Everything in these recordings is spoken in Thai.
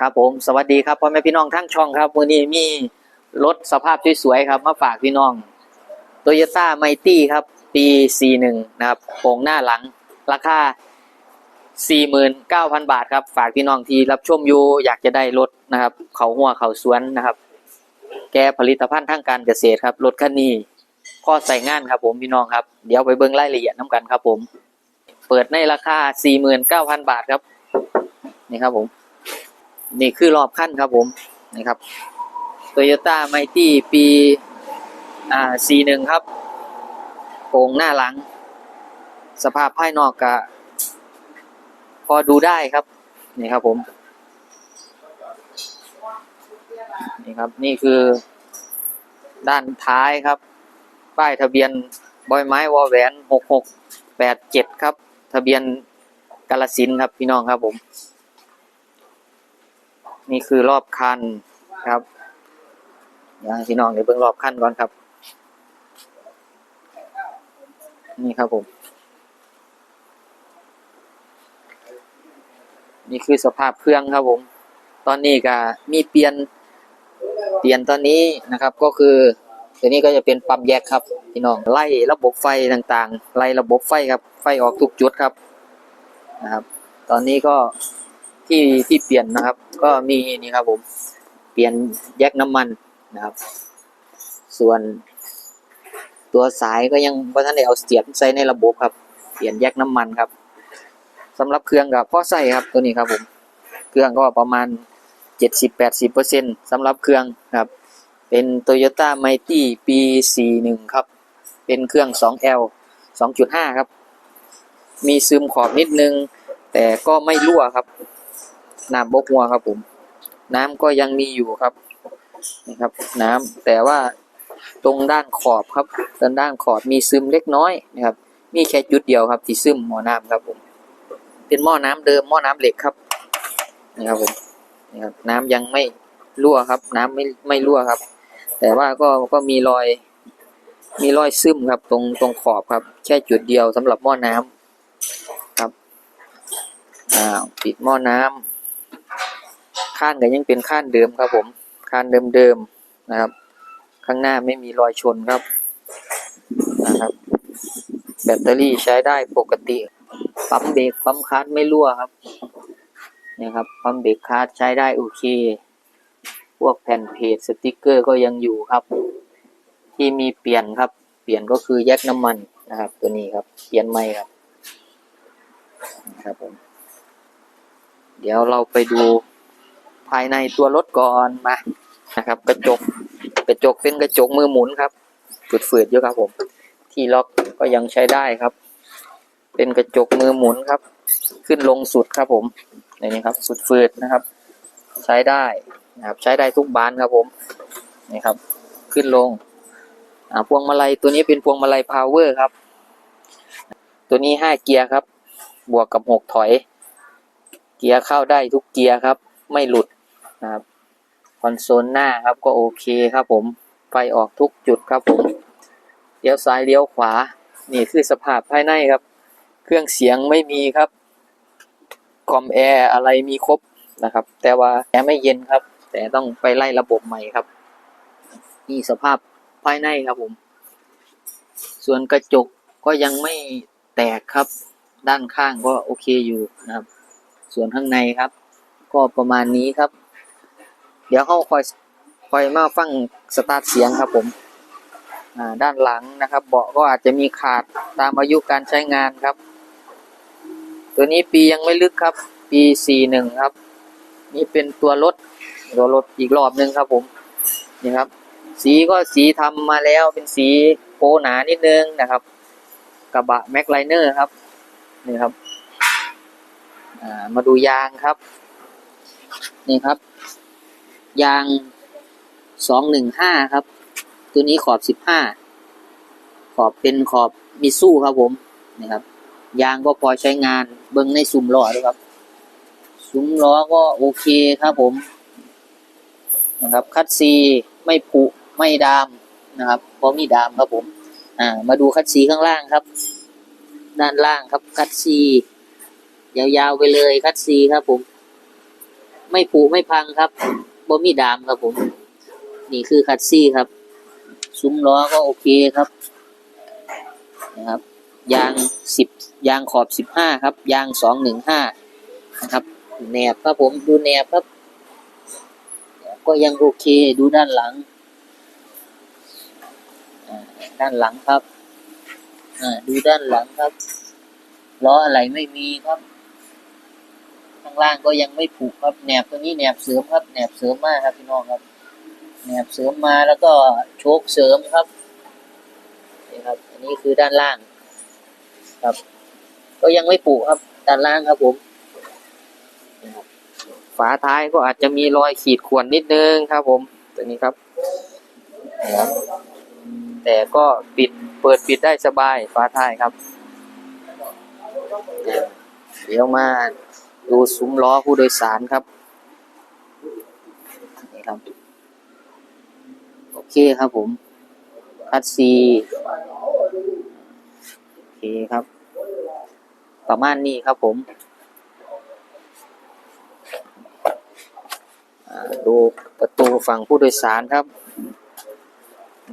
ครับผมสวัสดีครับพ่อแม่พี่น้องทั้งช่องครับวันนี้มีรถสภาพสวยๆครับ มาฝากพี่น้องโตโยต้าไมตี้ครับ ปี 41 นะครับโครงหน้าหลัง ราคา 49,000 บาทครับ ฝากพี่น้องที่รับชมอยู่อยากจะได้รถนะครับ เขาหัวเขาสวนนะครับ แกผลิตภัณฑ์ทางการเกษตรครับรถคันนี้ข้อใส่งานครับผมพี่น้องครับ เดี๋ยวไปเบิ่งรายละเอียดน้ำกันครับผม เปิดในราคา 49,000 บาทครับ นี่ครับผม นี่คือรอบขั้นครับผมนี่ครับ Toyota m i g h t y ปีอ่า41ครับโครงหน้าหลัง สภาพภายนอกก็พอดูได้ครับ นี่ครับผม นี่ครับนี่คือด้านท้ายครับ ป้ายทะเบียนบอยไม้วอแหวน6687ครับ ทะเบียนกาลสินครับพี่น้องครับผม นี่คือรอบคันครับพี่น้องเดี๋ยวเบิ่งรอบคันก่อนครับ นี่ครับผม นี่คือสภาพเครื่องครับผม ตอนนี้ก็มีเปลี่ยนเปลี่ยนตอนนี้นะครับก็คือตัวนี้ก็จะเป็นปั๊มแยกครับพี่น้องไล่ระบบไฟต่างๆ ไล่ระบบไฟครับ ไฟออกทุกจุดครับนะครับ ตอนนี้ก็ ที่ที่เปลี่ยนนะครับ ก็มีนี่ครับ ผม เปลี่ยนแยกน้ำมันนะครับ ส่วนตัวสายก็ยังว่าท่านได้เอาเสียบใส่ในระบบครับ เปลี่ยนแยกน้ำมันครับสำหรับเครื่องกับพ่อใส่ครับตัวนี้ครับผม เครื่องก็ประมาณ70-80%สำหรับเครื่องครับ เป็น Toyota m i g h t y ปี41ครับ เป็นเครื่อง 2L 2.5ครับ มีซึมขอบนิดนึง แต่ก็ไม่รั่วครับ น้ำบกหัวครับผม น้ำก็ยังมีอยู่ครับนี่ครับ น้ำแต่ว่าตรงด้านขอบครับด้านด้านขอบมีซึมเล็กน้อยนะครับ มีแค่จุดเดียวครับ ที่ซึมหม้อน้ำครับผม เป็นหม้อน้ำเดิมหม้อน้ำเหล็กครับนี่ครับผมนี่ครับ น้ำยังไม่รั่วครับ น้ำไม่ไม่รั่วครับ แต่ว่าก็ก็มีรอยมีรอยซึมครับ ตรงตรงขอบครับ แค่จุดเดียวสำหรับหม้อน้ำครับอ้าวปิดหม้อน้ำ ข้านก็ยังเป็นข้านเดิมครับผมข้านเดิมๆนะครับ ข้างหน้าไม่มีรอยชนครับนะครับ แบตเตอรี่ใช้ได้ปกติ ปั๊มเบรกปั๊มคลัตช์ไม่รั่วครับนี่ครับปั๊มเบรกคลัตช์ใช้ได้โอเค พวกแผ่นเพจสติกเกอร์ก็ยังอยู่ครับ ที่มีเปลี่ยนครับ เปลี่ยนก็คือแยกน้ำมันนะครับ ตัวนี้ครับ เปลี่ยนไม่ครับนะครับผมเดี๋ยวเราไปดู ภายในตัวรถก่อนมานะครับ กระจกกระจกเป็นกระจกมือหมุนครับฝืดๆอยู่ครับผม ที่ล็อกก็ยังใช้ได้ครับ เป็นกระจกมือหมุนครับ ขึ้นลงสุดครับผมนี่ครับฝืดๆนะครับ ใช้ได้นะครับใช้ได้ทุกบานครับผมนี่ครับ ขึ้นลงอ่าพวงมาลัยตัวนี้เป็นพวงมาลัยพาวเวอร์ครับ ตัวนี้ห้าเกียร์ครับ บวกกับหกถอย เกียร์เข้าได้ทุกเกียร์ครับ ไม่หลุด นะครับคอนโซลหน้าครับก็โอเคครับผมไฟออกทุกจุดครับผมเลี้ยวซ้ายเลี้ยวขวา นี่คือสภาพภายในครับ เครื่องเสียงไม่มีครับคอมแอร์อะไรมีครบนะครับ แต่ว่าแอร์ไม่เย็นครับ แต่ต้องไปไล่ระบบใหม่ครับ นี่สภาพภายในครับผม ส่วนกระจกก็ยังไม่แตกครับ ด้านข้างก็โอเคอยู่นะครับ ส่วนข้างในครับ ก็ประมาณนี้ครับ เดี๋ยวเขาคอยคอยมาฟังสตาร์ทเสียงครับผมอ่าด้านหลังนะครับ เบาะก็อาจจะมีขาดตามอายุการใช้งานครับ ตัวนี้ปียังไม่ลึกครับ ปีสี่หนึ่งครับ นี่เป็นตัวรถตัวรถอีกรอบหนึ่งครับผมนี่ครับ สีก็สีทำมาแล้วเป็นสีโปหนานิดนึงนะครับ กระบะแม็กไลเนอร์ครับนี่ครับอ่ามาดูยางครับ นี่ครับ ยางสองหนึ่งห้าครับ ตัวนี้ขอบสิบห้าขอบเป็นขอบมิสู้ครับผมนี่ครับ ยางก็พอใช้งานเบิ้งในซุ้มล้อด้วยครับซุ้มล้อก็โอเคครับผมนะครับ คัดซีไม่ผุไม่ดามนะครับเพราะมีดามครับผม อ่า มาดูคัดซีข้างล่างครับ ด้านล่างครับ คัดซียาวๆไปเลยคัดซีครับผม ไม่ผุไม่พังครับ บ่มีดามครับผม นี่คือคัดซี่ครับ ซุ้มล้อก็โอเคครับนะครับ ยางสิบยางขอบสิบห้าครับ ยางสองหนึ่งห้านะครับแหนบครับผมดูแหนบครับ ก็ยังโอเคดูด้านหลัง ด้านหลังครับดูด้านหลังครับล้ออะไรไม่มีครับ ข้างล่างก็ยังไม่ผูกครับแหนบตัวนี้แหนบเสริมครับแหนบเสริมมากครับพี่น้องครับแหนบเสริมมาแล้วก็โชคเสริมครับนี่ครับ อันนี้คือด้านล่าง ครับ ก็ยังไม่ผูกครับ ด้านล่างครับผมฝาท้ายก็อาจจะมีรอยขีดข่วนนิดนึงครับ ผมตัวนี้ครับนะครับแต่ก็ปิดเปิดปิดได้สบายฝาท้ายครับ เดี๋ยวมา ดูซุ้มล้อผู้โดยสารครับนี่ครับ โอเคครับผม คัดซีโอเคครับ ประมาณนี้ครับผมดูประตูฝั่งผู้โดยสารครับ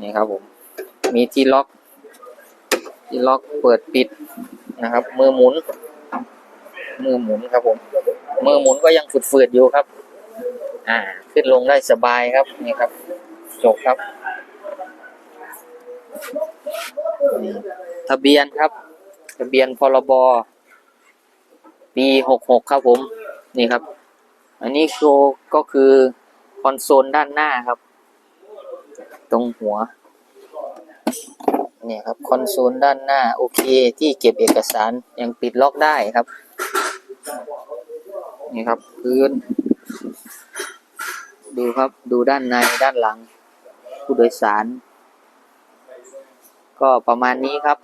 นี่ครับผม มีที่ล็อก ที่ล็อกเปิดปิดนะครับ มือหมุน มือหมุนครับผมมือหมุนก็ยังฝืดๆอยู่ครับ อ่า ขึ้นลงได้สบายครับนี่ครับจบครับนี่ทะเบียนครับ ทะเบียนพรบปีหกหกครับผม นี่ครับ อันนี้โชว์ก็คือคอนโซลด้านหน้าครับ ตรงหัวเนี่ยครับคอนโซลด้านหน้า โอเค ที่เก็บเอกสารยังปิดล็อกได้ครับ นี่ครับ พื้น ดูครับดูด้านในด้านหลัง ผู้โดยสาร ก็ประมาณนี้ครับ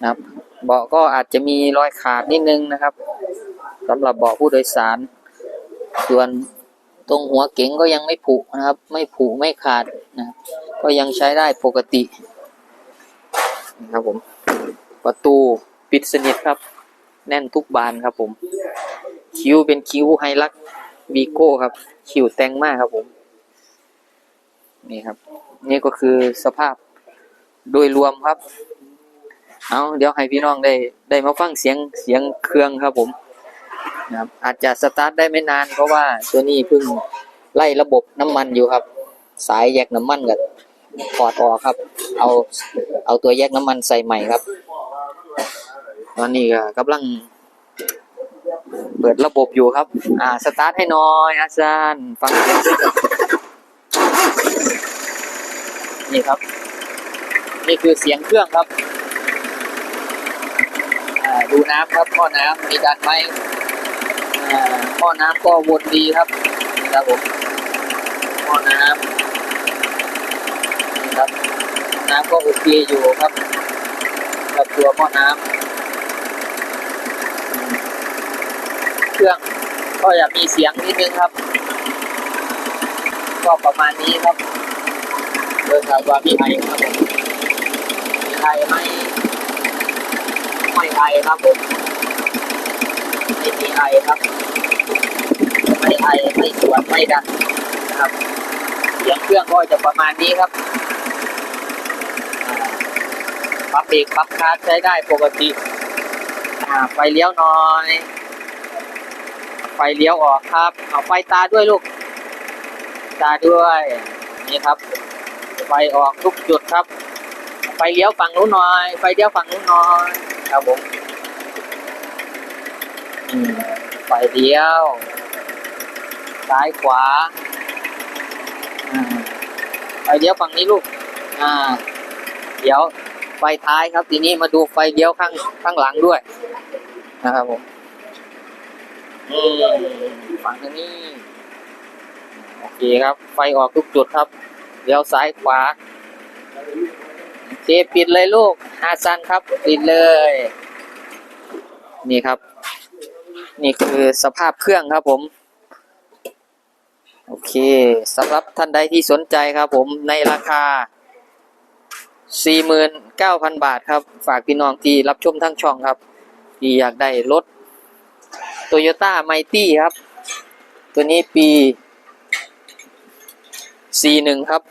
นะครับ เบาะก็อาจจะมีรอยขาดนิดนึงนะครับสำหรับเบาะผู้โดยสาร ส่วนตรงหัวเก๋งก็ยังไม่ผุนะครับ ไม่ผุไม่ขาดนะก็ยังใช้ได้ปกตินะครับผม ประตูปิดสนิทครับ แน่นทุกบานครับผม คิ้วเป็นคิ้วไฮลักวีโก้ครับ คิ้วแต่งมากครับผม นี่ครับ นี่ก็คือสภาพโดยรวมครับ เอาเดี๋ยวให้พี่น้องได้ได้มาฟังเสียงเสียงเครื่องครับผมนะครับอาจจะสตาร์ทได้ไม่นานเพราะว่าตัวนี้เพิ่งไล่ระบบน้ำมันอยู่ครับ สายแยกน้ำมันกับถอดออกครับ เอาเอาตัวแยกน้ำมันใส่ใหม่ครับ ตอนนี้ก็กำลัง เปิดระบบอยู่ครับ อ่า สตาร์ทให้น้อย อาจารย์ ฟังเสียงด้วยนี่ครับ นี่คือเสียงเครื่องครับอ่าดูน้ำครับพ่อน้ำมีดันไหมอ่าหม้อน้ำก็วนดีครับครับผมหม้อน้ำนี่ครับ น้ำก็โอเคอยู่ครับ กับตัวหม้อน้ำอืม เครื่อง ก็อยากมีเสียงนิดนึงครับ ก็ประมาณนี้ครับเรื่องครับว่ามีไอครับผมมีไอไหมไม่ไอครับผมไม่มีไอครับไม่ไอไม่สวนไม่ดันนะครับเสียงเครื่องก็จะประมาณนี้ครับปรับเบรกปรับคลาสใช้ได้ปกติไฟเลี้ยวหน่อย ไฟเลี้ยวออกครับ เอาไฟตาด้วยลูก ตาด้วยนี่ครับ ไฟออกทุกจุดครับ ไฟเลี้ยวฝั่งนู้นหน่อย ไฟเลี้ยวฝั่งนู้นหน่อยครับผมไฟเลี้ยว ซ้ายขวาอ่าไฟเลี้ยวฝั่งนี้ลูก อ่า เดี๋ยวไฟท้ายครับ ทีนี้มาดูไฟเลี้ยวข้างข้างหลังด้วย นะครับผม อืมฝั่งทางนี้ โอเคครับ ไฟออกทุกจุดครับเลี้ยวซ้ายขวาโอเคปิดเลยลูกอาซันครับ ปิดเลย นี่ครับ นี่คือสภาพเครื่องครับผม โอเคสำหรับท่านใดที่สนใจครับผมในราคา49,000 บาทครับ ฝากพี่น้องที่รับชมทั้งช่องครับ ที่อยากได้รถ โตโยต้าไมตี้ครับ ตัวนี้ปี C1 ครับ